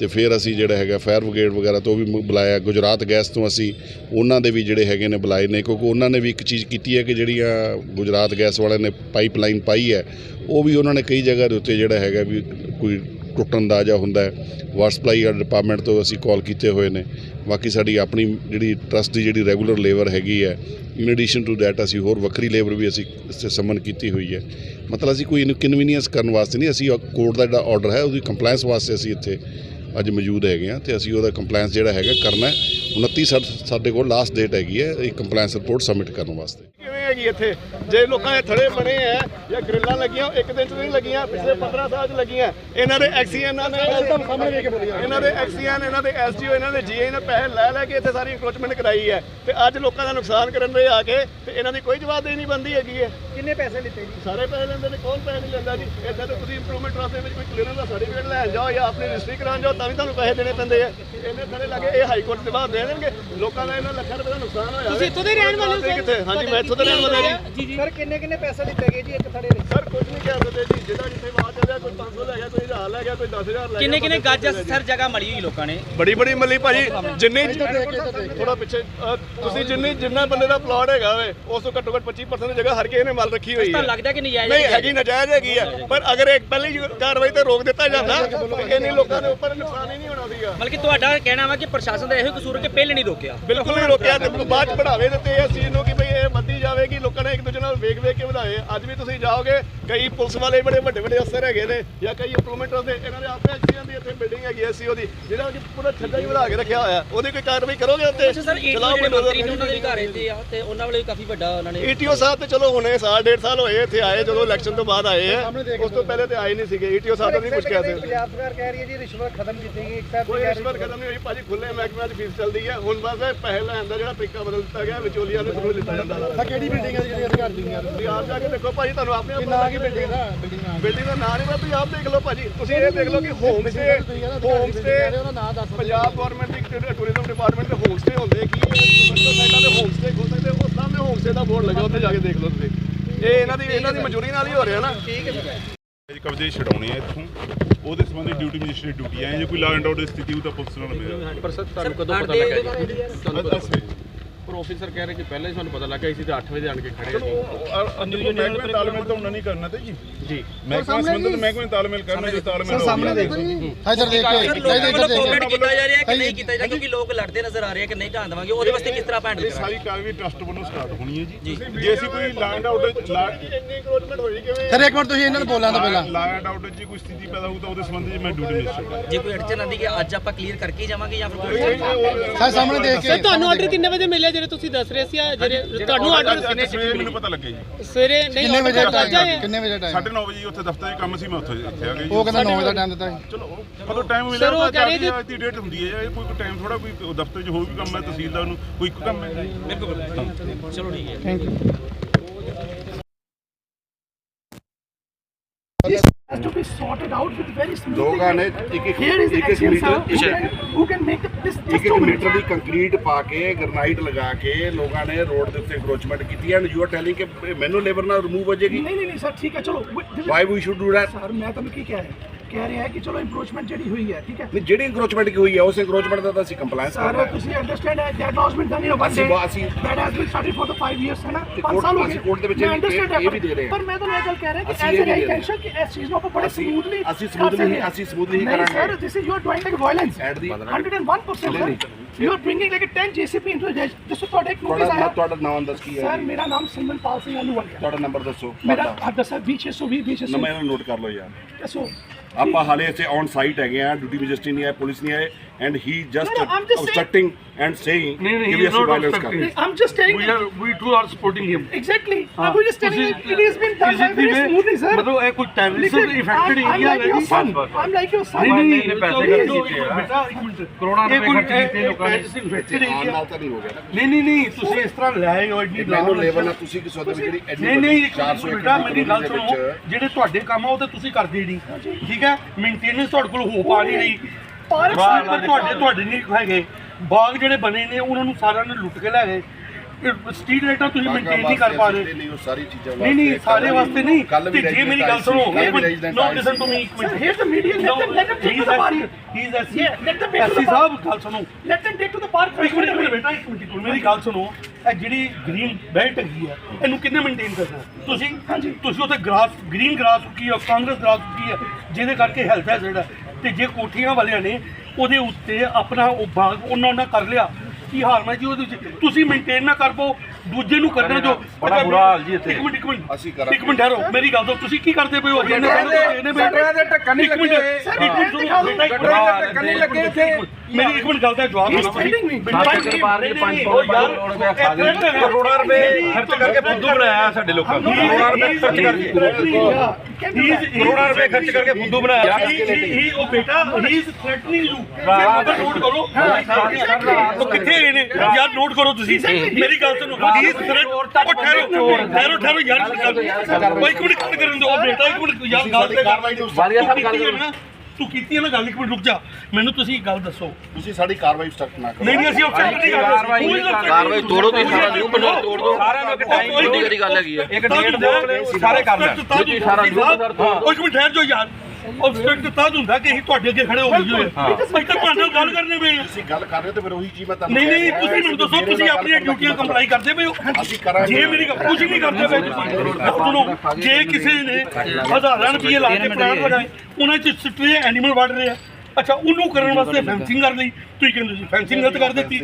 ਤੇ ਫਿਰ ਅਸੀਂ ਜਿਹੜਾ ਹੈਗਾ ਫਾਇਰ ਬ੍ਰਿਗੇਡ ਵਗੈਰਾ ਤੋਂ ਵੀ ਬੁਲਾਇਆ, ਗੁਜਰਾਤ ਗੈਸ ਤੋਂ ਅਸੀਂ, ਉਹਨਾਂ ਦੇ ਵੀ ਜਿਹੜੇ ਹੈਗੇ ਨੇ ਬੁਲਾਏ ਨੇ, ਕਿਉਂਕਿ ਉਹਨਾਂ ਨੇ ਵੀ ਇੱਕ ਚੀਜ਼ ਕੀਤੀ ਹੈ ਕਿ ਜਿਹੜੀਆਂ ਗੁਜਰਾਤ ਗੈਸ ਵਾਲਿਆਂ ਨੇ ਪਾਈਪਲਾਈਨ ਪਾਈ ਹੈ, ਉਹ ਵੀ ਉਹਨਾਂ ਨੇ ਕਈ ਜਗ੍ਹਾ ਦੇ ਉੱਤੇ ਜਿਹੜਾ ਹੈਗਾ ਵੀ ਕੋਈ ਟੁੱਟਣ ਦਾ ਜਾਂ ਹੁੰਦਾ ਹੈ, ਵਾਟਰ ਸਪਲਾਈ ਡਿਪਾਰਟਮੈਂਟ ਤੋਂ ਅਸੀਂ ਕਾਲ ਕੀਤੇ ਹੋਏ ਨੇ। ਬਾਕੀ ਸਾਡੀ ਆਪਣੀ ਜਿਹੜੀ ਟਰਸਟ ਦੀ ਜਿਹੜੀ ਰੈਗੂਲਰ ਲੇਬਰ ਹੈਗੀ ਹੈ, ਇਨ ਐਡੀਸ਼ਨ ਟੂ ਦੈਟ ਅਸੀਂ ਹੋਰ ਵੱਖਰੀ ਲੇਬਰ ਵੀ ਅਸੀਂ ਇਸ ਸਮਨ ਕੀਤੀ ਹੋਈ ਹੈ। ਮਤਲਬ ਅਸੀਂ ਕੋਈ ਇਨਕਨਵੀਨੀਅੰਸ ਕਰਨ ਵਾਸਤੇ ਨਹੀਂ, ਅਸੀਂ ਕੋਰਟ ਦਾ ਜਿਹੜਾ ਆਰਡਰ ਹੈ, ਉਹਦੀ ਕੰਪਲਾਈਂਸ ਵਾਸਤੇ ਅਸੀਂ ਇੱਥੇ ਅੱਜ ਮੌਜੂਦ ਹੈਗੇ ਆ ਤੇ ਅਸੀਂ ਉਹਦਾ ਕੰਪਲਾਈਂਸ ਜਿਹੜਾ ਹੈਗਾ ਕਰਨਾ ਹੈ। 29 ਸਾ- ਸਾਡੇ ਕੋਲ ਲਾਸਟ ਡੇਟ ਹੈਗੀ ਹੈ ਇਹ ਕੰਪਲਾਈਂਸ ਰਿਪੋਰਟ ਸਬਮਿਟ ਕਰਨ ਵਾਸਤੇ।
ਕਿਵੇਂ ਹੈਗੀ ਇੱਥੇ? ਜੇ ਲੋਕਾਂ ਦੇ ਥੜੇ ਬਣੇ ਆ ਜਾਂ ਗ੍ਰਿਲਾਂ ਲੱਗੀਆਂ ਇੱਕ ਦਿਨ ਚ ਨਹੀਂ ਲੱਗੀਆਂ ਪਿਛਲੇ 15 ਸਾਲ ਚ ਲੱਗੀਆਂ। ਇਹਨਾਂ ਦੇ ਐਕਸੀਐਨ ਨੇ ਸਾਹਮਣੇ ਵੇਖ ਕੇ ਬੋਲੀਆਂ। ਇਹਨਾਂ ਦੇ ਐਕਸੀਐਨ ਇਹਨਾਂ ਦੇ ਐਸਡੀਓ ਇਹਨਾਂ ਦੇ ਜੀਏ ਨੇ ਪੈਸੇ ਲੈ ਲੈ ਕੇ ਇੱਥੇ ਸਾਰੀ ਇਨਕਰੋਚਮੈਂਟ ਕਰਾਈ ਹੈ। ਤੇ ਅੱਜ ਲੋਕਾਂ ਦਾ ਨੁਕਸਾਨ ਕਰਨ ਦੇ ਆ ਕੇ ਤੇ ਇਹਨਾਂ ਦੀ ਕੋਈ ਜਵਾਬਦੇਹੀ ਨਹੀਂ ਬੰਦੀ ਹੈਗੀ ਹੈ।
ਕਿੰਨੇ ਪੈਸੇ ਲਿੱਤੇ ਜੀ?
ਸਾਰੇ ਪੈਸੇ ਲੈਂਦੇ ਨੇ ਕੌਣ ਪੈਸੇ ਨਹੀਂ ਲੈਂਦਾ ਜੀ? ਇੱਥੇ ਤਾਂ ਤੁਸੀਂ ਇੰਪਰੂਵਮੈਂਟ ਰਸਤੇ ਵਿੱਚ ਕੋਈ ਕਲੀਅਰੈਂਸ ਦਾ ਸਰਟੀਫਿਕੇਟ ਲੈਣ ਜਾਓ ਜਾਂ ਆਪਣੀ ਰਜਿਸਟਰੀ ਕਰਾਉਣ ਜਾਓ ਤਾਂ ਵੀ ਤੁਹਾਨੂੰ ਪੈਸੇ ਦੇਣੇ ਪੈਂਦੇ ਆ। ਇਹਨੇ ਥੜੇ ਲੱਗੇ ਇਹ ਹਾਈ ਕੋਰਟ ਦੇ ਬਾਹਰ ਦੇ ਦੇਣਗੇ। ਲੋਕਾਂ ਦਾ ਇਹਨਾਂ ਲੱਖਾਂ ਰੁਪਏ ਦਾ ਨੁਕਸਾਨ ਹੋ ਤੁਸੀਂ ਇੱਥੋਂ ਦੇ ਰਹਿਣ ਵਾਲੇ ਹੋ ਕਿੱਥੇ? ਹਾਂਜੀ ਮੈਂ ਇੱਥੋਂ ਦਾ ਰਹਿਣ ਵਾਲਾ ਜੀ।
ਸਰ ਕਿੰਨੇ ਕਿੰਨੇ ਪੈਸੇ ਲਿੱਤੇ ਗਏ ਜੀ ਇੱਕ ਥੜੇ ਦੇ
ਸਰ ਕੁਝ ਨਹੀਂ ਕਹਿ ਸਕਦੇ ਜੀ। ਜਿਹਦਾ ਜਿੱਥੇ ਬਾਹਰ ਚੱਲਿਆ ਕੋਈ 500 ਲੈ ਗਿਆ ਕੋਈ 1000 ਲੈ ਗਿਆ ਕੋਈ 10000 ਲੈ ਗਿਆ
ਕਿੰਨੇ ਕਿੰਨੇ ਗੱਜ ਸਰ ਜਗ੍ਹਾ ਮਲੀ ਹੋਈ ਲੋਕਾਂ ਨੇ?
ਬੜੀ ਬੜੀ ਮਲੀ ਭਾਜੀ ਜਿੰਨੇ ਥੋੜਾ ਪਿੱਛੇ ਤੁਸੀਂ ਜਿੰਨੇ ਜਿੰਨਾ ਬੰਦੇ ਦਾ ਪਲਾਟ ਹੈਗਾ ਵੇ ਉਸ ਤੋਂ ਘੱਟੋ ਘੱਟ 25% ਜਗ੍ਹਾ ਹਰ ਕਿਸੇ ਨੇ ਮਾਲ ਰੱਖੀ ਹੋਈ
ਤਾਂ
ਹੈ।
ਲੱਗਦਾ ਕਿ ਨਜਾਇਜ਼
ਨਹੀਂ ਹੈਗੀ ਨਜਾਇਜ਼ ਹੈਗੀ ਹੈ ਪਰ ਅਗਰ ਇੱਕ ਪਹਿਲੀ ਕਾਰਵਾਈ ਤੇ ਰੋਕ ਦਿੱਤਾ ਜਾਂਦਾ ਤੇ ਇੰਨੇ ਲੋਕਾਂ ਦੇ ਉੱਪਰ ਨੁਕਸਾਨ ਹੀ ਨਹੀਂ ਹੋਣਾ ਸੀਗਾ।
ਬਲਕਿ ਤੁਹਾਡਾ ਕਹਿਣਾ ਵਾ ਕਿ ਪ੍ਰਸ਼ਾਸਨ ਦਾ ਇਹੋ ਕਸੂਰ ਕਿ ਪਹਿਲੇ ਨਹੀਂ ਰੋਕਿਆ।
ਬਿਲਕੁਲ ਨਹੀਂ ਰੋਕਿਆ ਤੇ ਬਾਅਦ ਚ ਵਧਾਵੇ ਦਿੱਤੇ ਇਸ ਚੀਜ਼ ਨੂੰ ਕਿ ਜਾਵੇਗੀ ਲੋਕਾਂ ਨੇ ਇੱਕ ਦੂਜੇ ਨਾਲ ਵੇਖ ਵੇਖ ਕੇ ਵਧਾਏ ਅੱਜ ਵੀ ਤੁਸੀਂ ਜਾਓਗੇ ਕਈ ਪੁਲਿਸ ਵਾਲੇ ਬੜੇ ਵੱਡੇ ਵੱਡੇ ਅਫਸਰ ਹੈਗੇ ਨੇ ਜਾਂ ਕਈ ਇੰਪਰੂਵਮੈਂਟ ਦੇ ਇਹਨਾਂ ਦੇ ਆਪੇ ਐਕਸੀਆਂ ਦੀ ਇੱਥੇ ਬਿਲਡਿੰਗ ਹੈਗੀ ਐ ਸੀ ਉਹਦੀ ਜਿਹੜਾ ਕਿ ਪੂਰਾ ਛੱਡਾ ਹੀ ਵਧਾ ਕੇ ਰੱਖਿਆ ਹੋਇਆ। ਉਹਦੀ ਕੋਈ ਕਾਰਵਾਈ ਕਰੋਗੇ ਉੱਤੇ
ਸਰ ਈਟੀਓ ਜਿਹੜੇ ਮੰਤਰੀ ਉਹਨਾਂ ਦੇ ਘਰ ਰਹਿੰਦੇ ਆ ਤੇ ਉਹਨਾਂ ਵਾਲੇ ਕਾਫੀ ਵੱਡਾ ਉਹਨਾਂ ਨੇ
ਈਟੀਓ ਸਾਹਿਬ ਤੇ ਚਲੋ ਹੁਣੇ ਸਾਲ ਡੇਢ ਸਾਲ ਹੋਏ ਇੱਥੇ ਆਏ ਜਦੋਂ ਇਲੈਕਸ਼ਨ ਤੋਂ ਬਾਅਦ ਆਏ ਆ। ਉਸ ਤੋਂ ਪਹਿਲੇ ਤੇ ਆਏ ਨਹੀਂ ਸੀਗੇ ਈਟੀਓ ਸਾਹਿਬ ਤਾਂ ਨਹੀਂ ਕੁਝ ਕਹਿ ਸਕਦੇ
ਪੰਜਾਬ ਸਰਕਾਰ ਕਹਿ ਰਹੀ ਹੈ ਜੀ ਰਿਸ਼ਵਤ ਖਤਮ ਕੀਤੀ ਗਈ ਇੱਕ ਸਾਹਿਬ
ਕੋਈ ਰਿਸ਼ਵਤ ਖਤਮ ਨਹੀਂ ਹੋਈ ਭਾਜੀ ਖੁੱਲੇ ਮਹਿਕਮੇ ਅੱਜ ਫੀਸ ਚੱਲਦੀ ਹੈ। ਹੁਣ ਬਸ ਪਹਿਲਾਂ ਅੰਦਰ ਜਿਹੜਾ ਤਰੀਕਾ ਬਦਲ ਦਿੱਤਾ ਗਿਆ ਵਿਚੋਲੀਆਂ ਨੂੰ ਜ਼ਰੂਰ ਲਿੱਤਾ ਜਾਂਦਾ।
ਕਿਹੜੀ ਬਿਲਡਿੰਗ ਹੈ ਜਿਹੜੀ ਅਧਿਕਾਰ ਦੀ ਹੈ
ਤੁਸੀਂ ਆਪ ਜਾ ਕੇ ਦੇਖੋ ਭਾਜੀ ਤੁਹਾਨੂੰ ਆਪਣੇ ਆਪ ਪਤਾ ਲੱਗੇ ਬਿਲਡਿੰਗ ਦਾ ਬਿਲਡਿੰਗ ਦਾ ਨਾਂ ਨਹੀਂ ਪਤਾ ਤੁਸੀਂ ਆਪ ਦੇਖ ਲਓ ਭਾਜੀ। ਤੁਸੀਂ ਇਹ ਦੇਖ ਲਓ ਕਿ home stay home stay Punjab government ਦੀ ਟੂਰਿਜ਼ਮ ਡਿਪਾਰਟਮੈਂਟ ਦੇ ਹੋਮ ਸਟੇ ਹੁੰਦੇ ਕੀ ਸਾਈਡਾਂ ਤੇ ਹੋਮ ਸਟੇ ਖੋਲ ਸਕਦੇ ਉਹ ਸਾਹਮਣੇ ਹੋਮ ਸਟੇ ਦਾ ਬੋਰਡ ਲੱਗਾ ਉੱਥੇ ਜਾ ਕੇ ਦੇਖ ਲਓ ਤੁਸੀਂ। ਇਹ ਇਹਨਾਂ ਦੀ ਇਹਨਾਂ ਦੀ ਮਨਜ਼ੂਰੀ ਨਾਲ ਹੀ ਹੋ ਰਿਹਾ ਨਾ।
ਜੀ। ਕਬਜ਼ੇ ਛਡਾਉਣੇ ਆ ਇੱਥੋਂ। ਉਹਦੇ ਸੰਬੰਧੀ ਡਿਊਟੀ ਮੈਜਿਸਟ੍ਰੇਟ ਡਿਊਟੀ ਹੈ ਜੇ ਕੋਈ ਲਾਅ ਐਂਡ ਆਰਡਰ ਦੀ ਸਥਿਤੀ ਹੋਊ ਤਾਂ ਪੁਲਿਸ ਨਾਲ ਮਿਲਿਆ
ਪਰ ਸਰ ਤੁਹਾਨੂੰ ਕਦੋਂ ਪਤਾ ਲੱਗਾ ਜੀ? ਪਰ ਆਫੀਸਰ ਕਹਿ ਰਹੇ ਕਿ ਪਹਿਲਾਂ ਹੀ ਸਾਨੂੰ ਪਤਾ ਲੱਗਾ ਸੀ ਤਾਂ 8 ਵਜੇ ਆਣ ਕੇ ਖੜੇ
ਚਲੋ ਅੰਦਰ ਮਹਿਕਮੇ ਤਾਲਮੇਲ ਤਾਂ ਉਹਨਾਂ ਨਹੀਂ ਕਰਨਾ ਤੇ ਜੀ।
ਜੀ।
ਮਹਿਕਮਾ ਸੰਬੰਧਿਤ ਮਹਿਕਮੇ ਤਾਲਮੇਲ ਕਰਨਾ ਜੇ ਤਾਲਮੇਲ ਹੋ ਸਾਹਮਣੇ ਦੇਖੋ
ਹਾਂ।
ਸਰ ਦੇਖੋ ਲੋਕਾਂ ਵੱਲੋਂ ਪ੍ਰੋਗਰਾਮ ਕੀਤਾ ਜਾ ਰਿਹਾ ਕਿ ਨਹੀਂ ਕੀਤਾ ਜਾ ਕਿਉਂਕਿ ਲੋਕ ਲੜਦੇ ਨਜ਼ਰ ਆ ਰਹੇ ਆ ਕਿ ਨਹੀਂ ਢਾਣ ਦਵਾਂਗੇ ਉਹਦੇ ਵਾਸਤੇ ਕਿਸ ਤਰ੍ਹਾਂ ਭੈਣ
ਇਹ ਸਾਰੀ ਕਾਰਵਾਈ ਟਰਸਟ ਵੱਲੋਂ ਸਟਾਰਟ ਹੋਣੀ ਹੈ ਜੀ। ਜੇ। ਅਸੀਂ ਕੋਈ ਲੈਂਡ ਆਊਟ
ਇੰਨੀ ਇਨਕਰੋਚਮੈਂਟ ਹੋਈ ਕਿਵੇਂ?
ਸਰ ਇੱਕ ਮਿੰਟ ਤੁਸੀਂ ਇਹਨਾਂ ਨੂੰ ਬੋਲਾਂ ਤਾਂ
ਪਹਿਲਾਂ। ਲੈਂਡ ਆਊਟ ਜੀ ਕੋਈ ਸਥਿਤੀ ਪੈਦਾ ਹੋਊ ਤਾਂ ਉਹਦੇ ਸੰਬੰਧੀ ਮੈਂ ਡਿਊਟੀ ਮੈਜਿਸਟਰ
ਜੇ ਕੋਈ ਅੜਚਨ ਆਂਦੀ ਕਿ ਅੱਜ ਆਪਾਂ ਕਲੀਅਰ ਕਰਕੇ ਹੀ ਜਾਵਾਂਗੇ ਜਾਂ ਫਿਰ
ਸਰ ਸਾਹਮਣੇ ਦੇਖ ਕੇ
ਤੁਹਾਨੂੰ ਆਰਡਰ ਕਿੰਨੇ ਵਜੇ ਮਿਲਿਆ ਸਵੇਰੇ ਤੁਸੀਂ ਦੱਸ ਰਹੇ ਸੀ ਆ ਜਿਹੜੇ ਤੁਹਾਨੂੰ ਆਰਡਰ
ਸਵੇਰੇ ਮੈਨੂੰ ਪਤਾ ਲੱਗਿਆ ਜੀ।
ਸਵੇਰੇ ਨਹੀਂ ਕਿੰਨੇ
ਵਜੇ
ਟਾਈਮ
ਕਿੰਨੇ ਵਜੇ ਟਾਈਮ
9:30 ਵਜੇ ਉੱਥੇ ਦਫ਼ਤਰ 'ਚ ਕੰਮ ਸੀ ਮੈਂ ਉੱਥੇ ਇੱਥੇ ਆ ਗਿਆ
ਉਹ ਕਹਿੰਦਾ 9 ਵਜੇ ਦਾ ਟਾਈਮ ਦਿੱਤਾ ਸੀ।
ਚਲੋ ਕਦੋਂ ਟਾਈਮ ਮਿਲਿਆ
ਉਹ ਕਹਿੰਦੇ
ਜੀ ਅੱਜ ਦੀ ਡੇਟ ਹੁੰਦੀ ਹੈ ਇਹ ਕੋਈ ਟਾਈਮ ਥੋੜਾ ਕੋਈ ਦਫ਼ਤਰ 'ਚ ਹੋਰ ਵੀ ਕੰਮ ਹੈ ਤਹਿਸੀਲਦਾਰ ਨੂੰ ਕੋਈ ਇੱਕ ਕੰਮ ਹੈ। ਬਿਲਕੁਲ।
ਚਲੋ ਠੀਕ ਹੈ।
Thank you be sorted out with very smoothly.
ਲੋਕਾਂ ਨੇ ਇੱਕ ਇੱਕ
Here is the
ਇੱਕ
action sir who can, metre who can make the, this just
ਇੱਕ
two minutes.
ਮੀਟਰ ਦੀ ਕੰਕਰੀਟ ਪਾ ਕੇ ਗ੍ਰਨਾਈਟ ਲਗਾ ਕੇ ਲੋਕਾਂ ਨੇ ਰੋਡ ਦੇ ਉੱਤੇ ਕਰੋਚਮੈਂਟ ਕੀਤੀ ਐਂਡ ਯੂ ਆਰ ਟੈਲਿੰਗ ਕਿ ਮੈਨੂੰ ਲੇਬਰ ਨਾਲ ਰਿਮੂਵ ਹੋ ਜਾਏਗੀ
ਨਹੀਂ ਨਹੀਂ ਨਹੀਂ ਸਰ ਠੀਕ ਹੈ ਚਲੋ
Why we should do that?
Sir ਮੈਂ ਤੁਹਾਨੂੰ ਕੀ ਕਹਿ ਰਿਹਾ ਕਹਿ ਰਿਹਾ ਹੈ ਕਿ ਚਲੋ ਇੰਪਰੋਚਮੈਂਟ ਜਿਹੜੀ ਹੋਈ ਹੈ ਠੀਕ ਹੈ?
ਨਹੀਂ ਜਿਹੜੀ ਕਰੋਚਮੈਂਟ ਕੀ ਹੋਈ ਹੈ ਉਸ ਕਰੋਚਮੈਂਟ ਦਾ ਤਾਂ ਅਸੀਂ ਕੰਪਲਾਈਂਸ ਕਰ
ਸਰ
ਰਹੇ ਹਾਂ।
ਤੁਸੀਂ ਅੰਡਰਸਟੈਂਡ ਹੈ that was been done in one
ਅਸੀਂ
ਡੇ
ਅਸੀਂ-
that has been started for the 5 years ਹੈ ਨਾ?
ਤੇ
5
ਕੋਰਟ-
ਸਾਲ ਹੋ
ਅਸੀਂ
ਗਏ
ਕੋਰਟ ਦੇ ਵਿੱਚ ਇਹ ਵੀ- ਇਹ ਦੇ ਰਹੇ ਹਾਂ।
ਪਰ ਮੈਂ ਤੁਹਾਨੂੰ ਇਹ ਗੱਲ ਕਹਿ ਰਿਹਾ ਕਿ
ਅਸੀਂ
ਐਜ਼
ਇਹ
ਅ
ਵੀ ਦੇ ਰਹੇ
ਰਾਈਟ ਕਿ ਇਸ ਚੀਜ਼ ਨੂੰ ਆਪਾਂ ਬੜੇ
ਅਸੀਂ-
ਸਮੂਥਲੀ
ਅਸੀਂ smoothly ਹੀ- ਅਸੀਂ smoothly ਹੀ ਕਰਾਂਗੇ।
Sir this is you are doing like violence
At the-
101%
ਨਹੀਂ,
sir you are bringing like 10 GCP into ਜਿਸ ਤੁਹਾਡੇ ਇੱਕ
ਤੁਹਾਡਾ
ਨੋਟਿਸ ਆਇਆ
ਤੁਹਾਡਾ ਨਾਮ ਦੱਸ ਕੀ ਹੈ?
ਸਰ ਮੇਰਾ ਨਾਮ ਸਿਮਰਪਾਲ ਸਿੰਘ ਅਲੂਵਾਲੀਆ
ਤੁਹਾਡਾ ਨੰਬਰ ਦੱਸੋ।
ਮੇਰਾ
ਤੁਹਾਡਾ
ਆਪ ਦੱਸਿਆ 2620
ਨੰਬਰ
2620
ਇਹਨੂੰ ਨੋਟ ਕਰ ਲਓ ਯਾਰ।
ਦੱਸੋ।
ਆਪਾਂ ਹਾਲੇ ਇੱਥੇ ਔਨ ਸਾਈਟ ਹੈਗੇ ਆ ਡਿਊਟੀ ਮੈਜਿਸਟਰੀ ਨਹੀਂ ਆਏ ਪੁਲਿਸ ਨਹੀਂ ਆਏ and he just
No, no, I'm just saying-
obstructing saying
ਨਹੀਂ, ਨਹੀਂ,
ਕਿ
he is not obstructing.
I'm just telling
we
you.
are we too are supporting him
Exactly.
ਹਾਂ,
I'm just telling you,
ਤੁਸੀਂ-
it has been done
the
very smoothly, sir.
ਮਤਲਬ ਇਹ ਕੋਈ terrorist
Listen,
affected
I'm, I'm like
ਹੈ
your son. I'm like your son.
ਨਹੀਂ ਨਹੀਂ
ਪੈਸੇ
ਬੇਟਾ ਇੱਕ ਮਿੰਟ ਕਰੋੜਾਂ ਰੁਪਏ ਖਰਚ ਕੀਤੇ ਲੋਕਾਂ ਨੇ area
ਨਾਲ ਤਾਂ ਨਹੀਂ ਹੋ ਗਿਆ
ਨਹੀਂ ਨਹੀਂ ਨਹੀਂ ਤੁਸੀਂ ਇਸ ਤਰ੍ਹਾਂ ਲੈ ਆਏ ਹੋ ਐਡੀ
ਮੈਨੂੰ ਲੇਬਰ ਨਾਲ ਤੁਸੀਂ ਕਿਸ ਵਿੱਚ ਜਿਹੜੀ ਐਡੀ
ਨਹੀਂ ਨਹੀਂ ਇੱਕ
400
ਮਿੰਟ ਬੇਟਾ
ਦੀ
ਮੇਰੀ ਗੱਲ ਸੁਣੋ
ਦੇ
ਜਿਹੜੇ ਤੁਹਾਡੇ ਕੰਮ ਆ ਉਹ ਤਾਂ ਤੁਸੀਂ ਕਰਦੇ ਨਹੀਂ ਠੀਕ ਹੈ ਮੇਨਟੇਨੈਂਸ ਤੁਹਾਡੇ ਕੋਲ ਹੋ ਪਾ ਨਹੀਂ ਰਹੀ ਬਾਗ ਤੁਹਾਡੇ ਤੁਹਾਡੇ ਨਹੀਂ ਹੈਗੇ। ਬਾਗ ਜਿਹੜੇ ਬਣੇ ਨੇ ਉਹਨਾਂ ਨੂੰ ਸਾਰਿਆਂ ਨੇ ਲੁੱਟ ਕੇ ਲੈ ਗਏ। ਸਟਰੀਟ ਲਾਈਟਾਂ ਤੁਸੀਂ ਮੇਨਟੇਨ ਨਹੀਂ ਕਰ ਪਾ ਰਹੇ।
ਨਹੀਂ ਉਹ ਸਾਰੀ ਚੀਜ਼ਾਂ
ਨਹੀਂ ਨਹੀਂ ਸਾਰੇ ਵਾਸਤੇ ਨਹੀਂ।
ਕੱਲ ਵੀ
ਤੇ ਜੇ ਮੇਰੀ ਗੱਲ ਸੁਣੋ no listen to me
Sir, here's the media. Let them, let them take to the park.
He is SC
Yeah, let them take to
ਐਸੀ
the
ਸਾਹਿਬ
park.
ਗੱਲ ਸੁਣੋ।
Let them take to the park.
ਇੱਕ minute ਇੱਕ minute ਬੇਟਾ ਇੱਕ minute ਇੱਕ minute, ਮੇਰੀ ਗੱਲ ਸੁਣੋ ਇਹ ਜਿਹੜੀ ਗ੍ਰੀਨ ਬੈਲਟ ਹੈਗੀ ਆ ਇਹਨੂੰ ਕਿੰਨੇ ਮੇਨਟੇਨ ਕਰਨਾ ਤੁਸੀਂ ਹਾਂਜੀ। ਤੁਸੀਂ ਉੱਥੇ ਗ੍ਰਾਸ ਗ੍ਰੀਨ ਗ੍ਰਾਸ ਉੱਗੀ ਆ ਕਾਂਗਰਸ ਗ੍ਰਾਸ ਉੱਗੀ ਆ ਜਿਹਦੇ ਕਰਕੇ ਹੈਲਥ ਹੈ ਜਿਹੜਾ। ਤੇ ਜੇ ਕੋਠੀਆਂ ਵਾਲਿਆਂ ਨੇ ਉਹਦੇ ਉੱਤੇ ਆਪਣਾ ਉਹ ਬਾਗ ਉਹਨਾਂ ਉਹਨਾਂ ਕਰ ਲਿਆ ਕੀ ਹਾਲ ਮੈਂ ਜੀ ਉਹਦੇ ਵਿੱਚ ਤੁਸੀਂ ਮੇਨਟੇਨ ਨਾ ਕਰ ਪਾਓ ਦੂਜੇ ਨੂੰ ਕਰਨ ਦਿਓ ਬੜਾ ਬੁਰਾ ਹਾਲ ਜੀ ਇੱਥੇ ਇੱਕ ਮਿੰਟ ਇੱਕ ਮਿੰਟ
ਅਸੀਂ ਕਰਾਂਗੇ।
ਇੱਕ ਮਿੰਟ ਠਹਿਰੋ ਮੇਰੀ ਗੱਲ ਤੋਂ ਤੁਸੀਂ ਕੀ ਕਰਦੇ ਪਏ ਹੋ ਇਹਨੇ ਇਹਨੇ
ਗਟਰਾਂ ਦੇ ਢੱਕਣ ਨਹੀਂ
ਇੱਕ ਮਿੰਟ
ਲੱਗੇ।
ਇੱਕ ਮਿੰਟ ਇੱਕ
ਗਟਰਾਂ ਦੇ
ਮਿੰਟ
ਢੱਕਣ ਨਹੀਂ ਲੱਗੇ ਇੱਥੇ।
ਮੇਰੀ ਇੱਕ ਮਿੰਟ ਗੱਲ ਦਾ ਜਵਾਬ ਦਿਓ।
ਕਰੋੜਾਂ ਰੁਪਏ ਖਰਚ ਕਰਕੇ ਫੁੱਦੂ ਬਣਾਇਆ ਸਾਡੇ ਲੋਕਾਂ ਨੂੰ। ਕਰੋੜਾਂ ਰੁਪਏ ਖਰਚ ਕਰਕੇ। ਕਰੋੜਾਂ ਰੁਪਏ ਖਰਚ ਕਰਕੇ ਫੁੱਦੂ ਬਣਾਇਆ।
ਹੀ ਉਹ ਬੇਟਾ he is threatening you note ਕਰੋ ਉਹ ਕਿੱਥੇ ਗਏ ਨੇ? ਯਾਰ ਨੋਟ ਕਰੋ ਤੁਸੀਂ। ਮੇਰੀ ਗੱਲ ਸੁਣੋ। ਹੀ ਇਜ਼ ਥ੍ਰੈਟ ਉਹ ਠਹਿਰੋ ਠਹਿਰੋ ਠਹਿਰੋ ਯਾਰ ਉਹ ਇੱਕ ਮਿੰਟ ਕਰਨ ਦਿਓ ਉਹ ਬੇਟਾ ਇੱਕ ਮਿੰਟ ਯਾਰ ਗੱਲ ਤੇ
ਕਾਰਵਾਈ ਨੂੰ
ਵਾਲੀਆ ਸਾਹਿਬ ਗੱਲ ਤੂੰ ਕੀਤੀ ਹੈ ਨਾ ਗੱਲ ਇੱਕ ਮਿੰਟ ਰੁਕ ਜਾ। ਮੈਨੂੰ ਤੁਸੀਂ ਇੱਕ ਗੱਲ ਦੱਸੋ।
ਤੁਸੀਂ ਸਾਡੀ ਕਾਰਵਾਈ ਸਟਾਰਟ ਨਾ ਕਰੋ।
ਨਹੀਂ ਨਹੀਂ ਅਸੀਂ obstruct ਨਹੀਂ ਕਰ ਰਹੇ
ਕਾਰਵਾਈ ਤੋੜੋ ਤੁਸੀਂ ਸਾਰਾ ਜੂ ਬਣੋ ਤੋੜ ਦਿਓ।
ਸਾਰਿਆਂ ਨੂੰ ਇੱਕ ਟਾਈਮ
ਕੋਈ
ਦਿਓ
ਗੱਲ ਹੈਗੀ ਆ
ਇੱਕ ਡੇਟ ਦਿਓ ਸਾਰੇ ਕਰ ਲੈਣ
ਤੁਸੀਂ ਸਾਰਾ ਉਹ ਇੱਕ ਮਿੰਟ ਠਹਿਰ ਜਾਓ ਯਾਰ। Obstruct ਤਾਂ ਹੁੰਦਾ ਕਿ ਅਸੀਂ ਤੁਹਾਡੇ ਅੱਗੇ ਖੜੇ ਹੋ ਗਏ ਹੋਏ। ਅਸੀਂ ਤਾਂ ਤੁਹਾਡੇ ਨਾਲ ਗੱਲ ਕਰਨੇ ਪਏ ਹਾਂ।
ਤੁਸੀਂ ਗੱਲ ਕਰ ਰਹੇ ਹੋ ਤੇ ਫਿਰ ਉਹੀ ਚੀਜ਼ ਮੈਂ ਤੁਹਾਨੂੰ
ਨਹੀਂ ਨਹੀਂ ਤੁਸੀਂ ਮੈਨੂੰ ਦੱਸੋ ਤੁਸੀਂ ਆਪਣੀਆਂ ਡਿਊਟੀਆਂ ਕੰਪਲਾਈ ਕਰਦੇ ਪਏ ਹੋ?
ਅਸੀਂ ਕਰਾਂਗੇ।
ਜੇ ਮੇਰੀ ਕੁਝ ਨਹੀਂ ਕਰਦੇ ਪਏ। ਤੁਸੀਂ ਸੁਣੋ ਜੇ ਕਿਸੇ ਨੇ ਹਜ਼ਾਰਾਂ ਰੁਪਏ ਲਾ ਕੇ ਪਲਾਟ ਲਗਾਏ ਉਹਨਾਂ ਚ ਸਟਰੇ ਐਨੀਮਲ ਵੱਢ ਰਹੇ ਆ। ਅੱਛਾ ਉਹਨੂੰ ਕਰਨ ਵਾਸਤੇ ਫੈਂਸਿੰਗ ਕਰ ਲਈ ਤੁਸੀਂ ਕਹਿੰਦੇ ਸੀ ਫੈਂਸਿੰਗ ਗਲਤ ਕਰ ਦਿੱਤੀ।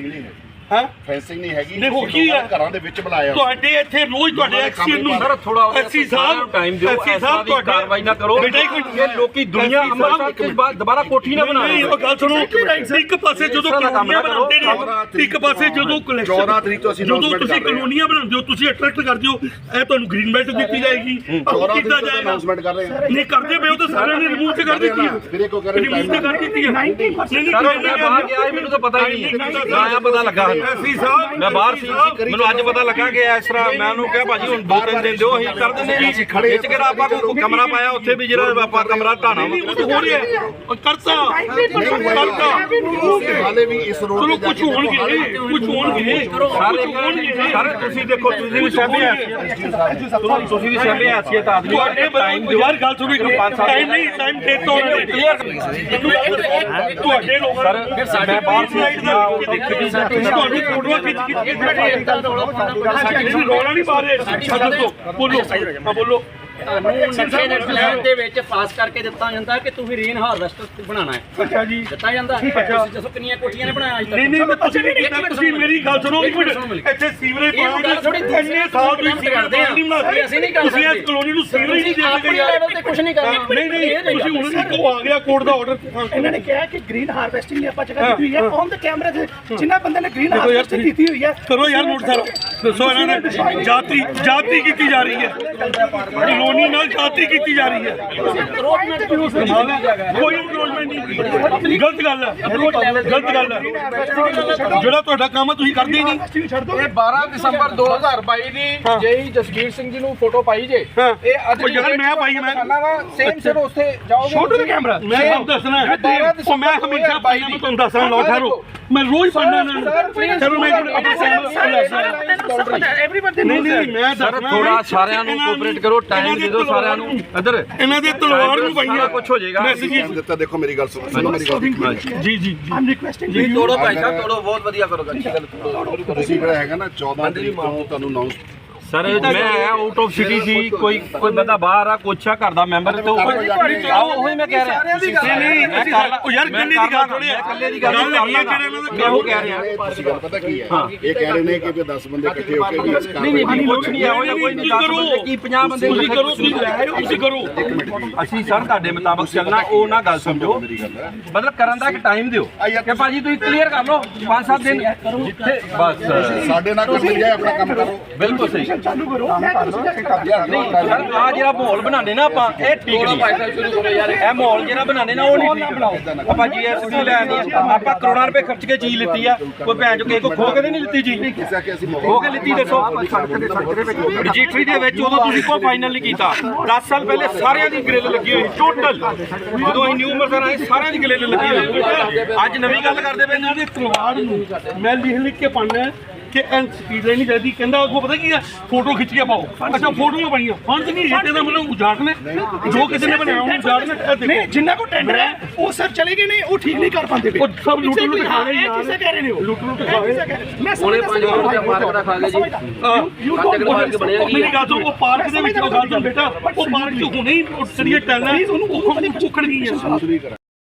ਹਾਂ?
ਫੈਂਸਿੰਗ ਨਹੀਂ ਹੈਗੀ
ਨਹੀਂ, ਹੋਰ
ਤੁਸੀਂ
ਕੀ ਹੈ?
ਲੋਕਾਂ ਨੇ ਘਰਾਂ ਦੇ ਵਿੱਚ ਬੁਲਾਇਆ।
ਤੁਹਾਡੇ ਇੱਥੇ ਰੋਜ਼ ਤੁਹਾਡੇ ਐਕਸੀਅਨ ਨੂੰ
ਸਰ ਥੋੜਾ
ਐਸੀ ਸਾਹਿਬ
ਟਾਈਮ ਦਿਓ
ਐਸੀ ਸਾਹਿਬ
ਦੀ
ਤੁਹਾਡੇ
ਕਾਰਵਾਈ ਨਾ ਕਰੋ।
ਬੇਟਾ ਇੱਕ ਮਿੰਟ।
ਇਹ ਲੋਕੀ ਦੁਨੀਆ ਅੰਮ੍ਰਿਤਸਰ ਤੋਂ ਬਾਅਦ ਦੁਬਾਰਾ ਕੋਠੀ ਨਾ
ਨਹੀਂ ਉਹ ਗੱਲ ਸੁਣੋ। ਇੱਕ ਪਾਸੇ ਜਦੋਂ
ਇਸ ਤਰ੍ਹਾਂ ਦਾ ਕੰਮ
ਕਲੋਨੀਆਂ
ਨਾ ਕਰੋ।
ਬਣਾਉਂਦੇ ਨੇ ਇੱਕ ਪਾਸੇ ਜਦੋਂ ਕਲੈਕਸ਼ਨ
14 ਤਰੀਕ ਤੋਂ ਅਸੀਂ
ਜਦੋਂ
announcement
ਤੁਸੀਂ
ਕਰ ਰਹੇ ਹਾਂ।
ਕਲੋਨੀਆਂ ਬਣਾਉਂਦੇ ਹੋ ਤੁਸੀਂ ਅਟਰੈਕਟ ਕਰਦੇ ਹੋ ਇਹ ਤੁਹਾਨੂੰ ਗ੍ਰੀਨ ਬੈਲਟ ਦਿੱਤੀ ਜਾਏਗੀ।
14
ਕੀਤਾ ਜਾਏਗਾ?
ਅਨਾਉਂਸਮੈਂਟ ਕਰ ਰਹੇ ਹਾਂ।
ਨਹੀਂ ਕਰਦੇ ਪਏ ਉਹ ਤਾਂ ਸਾਰਿਆਂ ਨੇ ਰਿਮੂਵ ਤੇ ਕਰ ਦਿੱਤੀ ਹੈ
ਵੀਰੇ ਕੋ ਕਰ ਰਹੇ
ਰਿਮੂਵ ਤੇ ਕਰ ਦਿੱਤੀ ਹੈ
90%
ਸਰ ਮੈਂ ਬਾਹਰ ਗਿਆ ਸੀ, ਮੈਨੂੰ ਤਾਂ ਪਤਾ ਹੀ ਨਹੀਂ ਆਇਆ ਪਤਾ ਲੱਗਾ।
ਐਸੀ ਸਾਹਿਬ
ਮੈਂ ਬਾਹਰ ਸੀ। ਮੈਨੂੰ ਅੱਜ ਪਤਾ ਲੱਗਾ ਕਿ ਇਸ ਤਰ੍ਹਾਂ ਮੈਂ ਉਹਨੂੰ ਕਿਹਾ ਭਾਜੀ ਹੁਣ ਦੋ ਤਿੰਨ ਦਿਨ ਦਿਓ ਅਸੀਂ ਕਰ ਦਿੰਦੇ ਜੀ ਵਿੱਚ ਕਿਹੜਾ ਆਪਾਂ ਕੋਈ ਕਮਰਾ ਪਾਇਆ ਉੱਥੇ ਵੀ ਜਿਹੜਾ ਆਪਾਂ ਕਮਰਾ ਢਾਣਾ
ਉਹ ਤਾਂ ਹੋ। ਰਿਹਾ ਹੈ। ਉਹ ਕਰਤਾ। ਕਰਤਾ
ਹਾਲੇ ਵੀ ਇਸ ਰੋਡ
ਚਲੋ ਕੁਝ ਹੋਣਗੇ। ਕੁਝ ਹੋਣਗੇ।
ਸਾਰੇ ਸਾਰੇ ਤੁਸੀਂ ਦੇਖੋ ਤੁਸੀਂ ਵੀ ਸਹਿਬੇ ਤੁਸੀਂ ਵੀ ਸਹਿਬੇ ਹਾਸੀਅਤ ਆਦਮੀ ਹੋ।
ਤੁਹਾਡੇ
ਟਾਈਮ
ਯਾਰ ਗੱਲ ਸੁਣੋ ਇੱਕ ਟਾਈਮ ਨਹੀਂ ਟਾਈਮ ਦੇ ਤੋਂ ਕਲੀਅਰ ਤੁਹਾਡੇ ਲੋਕਾਂ
ਫਿਰ ਸਾਡੇ ਬਾਹਰ ਸੀ।
ਤੁਹਾਨੂੰ ਫੋਟੋਆਂ ਖਿੱਚ ਖਿੱਚ ਕੇ ਰੋਲਾ ਨਹੀਂ ਪਾ ਰਹੇ ਦੱਸੋ ਬੋਲੋ। ਬੋਲੋ।
ਤੁਹਾਨੂੰ ਨਕਸ਼ੇ ਦੇ ਪਲਾਨ ਦੇ ਵਿੱਚ ਪਾਸ ਕਰਕੇ ਦਿੱਤਾ ਜਾਂਦਾ ਕਿ ਤੁਸੀਂ ਰੇਨ ਹਾਰਵੈਸਟਰ ਬਣਾਉਣਾ ਹੈ।
ਅੱਛਾ ਜੀ।
ਦਿੱਤਾ ਜਾਂਦਾ? ਤੁਸੀਂ ਦੱਸੋ ਕਿੰਨੀਆਂ ਕੋਠੀਆਂ ਨੇ ਬਣਾਇਆ ਅੱਜ ਤੱਕ?
ਨਹੀਂ ਨਹੀਂ ਤੁਸੀਂ ਨਹੀਂ ਕੀਤਾ ਤੁਸੀਂ ਮੇਰੀ ਗੱਲ ਸੁਣੋ ਇੱਕ ਮਿੰਟ। ਇੱਥੇ ਸੀਵਰੇਜ
ਥੋੜ੍ਹੀ
ਪਾਉਣ ਇੰਨੇ ਸਾਲ ਤੁਸੀਂ
ਕਰਦੇ ਆ।
ਨਹੀਂ ਬਣਾਉਂਦੇ
ਅਸੀਂ ਨਹੀਂ ਕਰ
ਤੁਸੀਂ ਇਸ। ਕਲੋਨੀ ਨੂੰ ਸੀਵਰੇਜ ਨਹੀਂ ਦੇ
ਆਪਣੇ ਲੈਵਲ ਤੇ ਕੁਝ ਨਹੀਂ ਕਰਨਾ।
ਨਹੀਂ ਨਹੀਂ ਤੁਸੀਂ ਹੁਣ ਇੱਕ ਆ ਗਿਆ ਕੋਰਟ ਦਾ ਆਰਡਰ
ਇਹਨਾਂ ਨੇ ਕਿਹਾ ਕਿ ਗ੍ਰੀਨ ਹਾਰਵੈਸਟਿੰਗ ਦੀ ਆਪਾਂ ਜਗ੍ਹਾ ਦਿੱਤੀ ਹੋਈ ਹੈ ਔਨ ਦ ਕੈਮਰਾ ਤੇ ਜਿਨ੍ਹਾਂ ਬੰਦੇ ਨੇ ਗ੍ਰੀਨ ਹਾਰਵੈਸਟਿੰਗ ਕੀਤੀ ਹੋਈ ਹੈ
ਕਰੋ ਯਾਰ ਨੋਟ ਕਰੋ ਦੱਸੋ ਇਹਨਾਂ ਨੇ ਜਾਤੀ ਜਾਤੀ ਕੀਤੀ ਜਾ ਰਹੀ ਹੈ। ਕਲੋਨੀ ਨਾਲ ਜਾਤੀ ਕੀਤੀ ਜਾ ਰਹੀ ਹੈ। ਕੋਈ ਇਨਕਰੋਚਮੈਂਟ ਨਹੀਂ ਗਲਤ ਗੱਲ ਹੈ। ਗਲਤ ਗੱਲ ਹੈ। ਜਿਹੜਾ ਤੁਹਾਡਾ ਕੰਮ ਹੈ ਤੁਸੀਂ ਕਰਦੇ ਹੀ ਨਹੀਂ।
ਇਹ 12 ਦਸੰਬਰ 2022 ਦੀ ਜੇਈ ਜਸਵੀਰ ਸਿੰਘ ਜੀ ਨੂੰ ਫੋਟੋ ਪਾਈ ਜੇ। ਇਹ ਅੱਜ
ਯਾਰ ਮੈਂ ਪਾਈ ਮੈਂ
ਸੇਮ ਸਰ ਉੱਥੇ ਜਾਓਗੇ।
ਛੋਟੂ ਦੇ ਕੈਮਰਾ
ਮੈਂ ਤੁਹਾਨੂੰ ਦੱਸਣਾ ਹੈ। ਉਹ ਮੈਂ ਹਮੇਸ਼ਾ ਪਾਈ ਮੈਂ ਤੁਹਾਨੂੰ ਦੱਸਣਾ ਲਓ ਠਹਿਰੋ ਮੈਂ ਰੋਜ਼ ਪੜਨਾ ਨੂੰ। ਚਲੋ ਮੈਂ ਆਪਣੇ ਸੈਂਪਲ
ਐਵਰੀਬਡੀ
ਨਹੀਂ ਨਹੀਂ ਮੈਂ
ਸਰ
ਦੱਸਣਾ
ਥੋੜਾ ਸਾਰਿਆਂ ਨੂੰ ਕੋਆਪਰੇਟ ਕਰੋ ਟਾਈਮ ਦੇ ਦਿਓ ਸਾਰਿਆਂ ਨੂੰ ਇੱਧਰ।
ਇਹਨਾਂ ਦੇ ਤਲਵਾਰ ਨੂੰ ਪਈਆਂ।
ਕੁਝ ਹੋ ਜਾਏਗਾ।
ਮੈਸੇਜ
ਦਿੱਤਾ ਦੇਖੋ ਮੇਰੀ ਗੱਲ ਸੁਣੋ ਸੁਣੋ ਮੇਰੀ ਗੱਲ
ਜੀ ਜੀ ਜੀ।
ਆਮ ਰਿਕੁਐਸਟਿੰਗ
ਜੀ
ਤੋੜੋ ਭਾਈ ਸਾਹਿਬ ਤੋੜੋ ਬਹੁਤ ਵਧੀਆ ਕਰੋਗਾ
ਤੁਸੀਂ ਜਿਹੜਾ ਹੈਗਾ ਨਾ 14 ਤਰੀਕ ਤੋਂ ਤੁਹਾਨੂੰ ਅਨਾਉਂਸ
ਸਰ ਮੈਂ ਆਊਟ ਆਫ ਸਿਟੀ ਸੀ ਕੋਈ ਕੋਈ ਬੰਦਾ ਬਾਹਰ ਆ ਕੋਚਾ ਘਰ ਦਾ ਮੈਂਬਰ ਤੇ ਉਹ ਮੈਂ ਕਹਿ ਰਿਹਾ।
ਨਹੀਂ ਨਹੀਂ ਅਸੀਂ ਉਹ ਯਾਰ ਕਿੰਨੇ ਦੀ ਗੱਲ ਥੋੜੀ ਹੈ
ਇਕੱਲੇ ਦੀ ਗੱਲ
ਗੱਲ
ਨਹੀਂ ਕਰ ਮੈਂ ਉਹ ਕਹਿ ਰਿਹਾ।
ਤੁਸੀਂ ਗੱਲ ਪਤਾ ਕੀ ਹੈ? ਇਹ ਕਹਿ ਰਹੇ ਨੇ ਕਿ ਵੀ 10 ਬੰਦੇ ਇਕੱਠੇ ਹੋ ਕੇ ਵੀ ਇਸ
ਨਹੀਂ ਨਹੀਂ ਨਹੀਂ ਕੁਝ ਨਹੀਂ ਜਿਹਾ ਕੋਈ ਨਹੀਂ 10 ਬੰਦੇ ਕੀ 50 ਬੰਦੇ
ਤੁਸੀਂ ਕਰੋ ਤੁਸੀਂ ਲੈ ਆਇਓ ਤੁਸੀਂ ਕਰੋ।
ਅਸੀਂ ਸਰ ਤੁਹਾਡੇ ਮੁਤਾਬਕ ਚੱਲਣਾ ਉਹ ਨਾ ਗੱਲ ਸਮਝੋ ਮਤਲਬ ਕਰਨ ਦਾ ਇੱਕ ਟਾਈਮ ਦਿਓ। ਕਿ ਭਾਜੀ ਤੁਸੀਂ ਕਲੀਅਰ ਕਰ ਲਓ 5-7 ਦਿਨ ਜਿੱਥੇ ਬਸ।
ਸਾਡੇ ਨਾਲ ਕਰ ਜਾਏ ਆਪਣਾ ਕੰਮ ਕਰੋ।
ਬਿਲਕੁਲ ਸਹੀ।
ਚਾਲੂ ਕਰੋ। ਮੈਂ ਤੁਹਾਨੂੰ
ਨਹੀਂ ਸਰ ਆ ਜਿਹੜਾ ਮਾਹੌਲ ਬਣਾਉਂਦੇ ਨਾ ਆਪਾਂ ਇਹ ਠੀਕ ਨਹੀਂ। ਇਹ ਮਾਹੌਲ ਜਿਹੜਾ ਬਣਾਉਂਦੇ ਨਾ ਉਹ ਨਹੀਂ ਠੀਕ। ਆਪਾਂ ਜੀਐਸਟੀ ਲੈਣੀ ਆਪਾਂ ਕਰੋੜਾਂ ਰੁਪਏ ਖਰਚ ਕੇ ਚੀਜ਼ ਲਿੱਤੀ ਆ। ਕੋਈ ਭੈਣ ਜੋ ਕਿਸੇ ਕੋ ਖੋ ਕੇ ਨਹੀਂ ਲਿੱਤੀ ਜੀ।
ਕਿ
ਖੋ ਕੇ ਲਿੱਤੀ ਦੱਸੋ। ਰਜਿਸਟਰੀ ਦੇ ਵਿੱਚ ਉਦੋਂ ਤੁਸੀਂ ਕੋਈ ਫਾਈਨਲ ਨਹੀਂ ਕੀਤਾ। 10 ਸਾਲ ਪਹਿਲੇ ਸਾਰਿਆਂ ਦੀ ਗ੍ਰਿਲ ਲੱਗੀ ਹੋਈ ਟੋਟਲ ਜਦੋਂ ਅਸੀਂ ਨਿਊ ਅੰਮ੍ਰਿਤਸਰ ਆਏ ਸਾਰਿਆਂ ਦੀ ਗ੍ਰਿਲ ਲੱਗੀ ਹੋਈ ਅੱਜ ਨਵੀਂ ਗੱਲ ਕਰਦੇ ਪਏ
ਇਹਨਾਂ ਦੇ ਤਲਵਾਰ ਨੂੰ। ਮੈਂ ਲਿਖ ਲਿਖ ਕੇ ਪਾਣਾ ਕਿ ਐਨ ਸਪੀਡ ਲਾਈਨ ਨਹੀਂ ਚਾਹੀਦੀ ਕਹਿੰਦਾ ਉਹ ਪਤਾ ਕੀ ਹੈ ਫੋਟੋ ਖਿੱਚ ਕੇ ਪਾਓ। ਅੱਛਾ ਫੋਟੋਆਂ ਬਣੀਆਂ ਫੰਡ ਨਹੀਂ ਰੇਟੇ ਦਾ ਮਤਲਬ ਉਜਾੜਨੇ ਜੋ ਕਿਸੇ ਨੇ ਬਣਾਇਆ ਉਹਨੂੰ ਉਜਾੜਨੇ ਇਹ ਦੇਖੋ।
ਨਹੀਂ ਜਿੰਨਾ ਕੋ ਟੈਂਡਰ ਹੈ ਉਹ ਸਰ ਚਲੇ ਗਏ ਨੇ ਉਹ ਠੀਕ ਨਹੀਂ ਕਰ ਪਾਉਂਦੇ
ਉਹ ਸਭ ਲੁੱਟ ਲੁੱਟ ਖਾ ਰਹੇ ਯਾਰ।
ਕਿਸੇ ਕਹਿ ਰਹੇ ਨੇ ਉਹ।
ਲੁੱਟ ਲੁੱਟ ਖਾ ਰਹੇ।
ਮੈਂ ਉਹਨੇ 5 ਰੁਪਏ ਮਾਰਕ ਦਾ ਖਾ ਗਏ ਜੀ। ਯੂ ਡੋਨਟ
ਮੇਰੀ ਗੱਲ ਉਹ ਪਾਰਕ ਦੇ ਵਿੱਚ ਉਹ ਗੱਲ ਬੇਟਾ। ਉਹ ਪਾਰਕ ਚ ਹੁਣੇ ਹੀ ਉਹ ਸਰੀਏ ਟੈਲਾਂ ਉਹਨੂੰ ਉਖੜ ਗਈ ਹੈ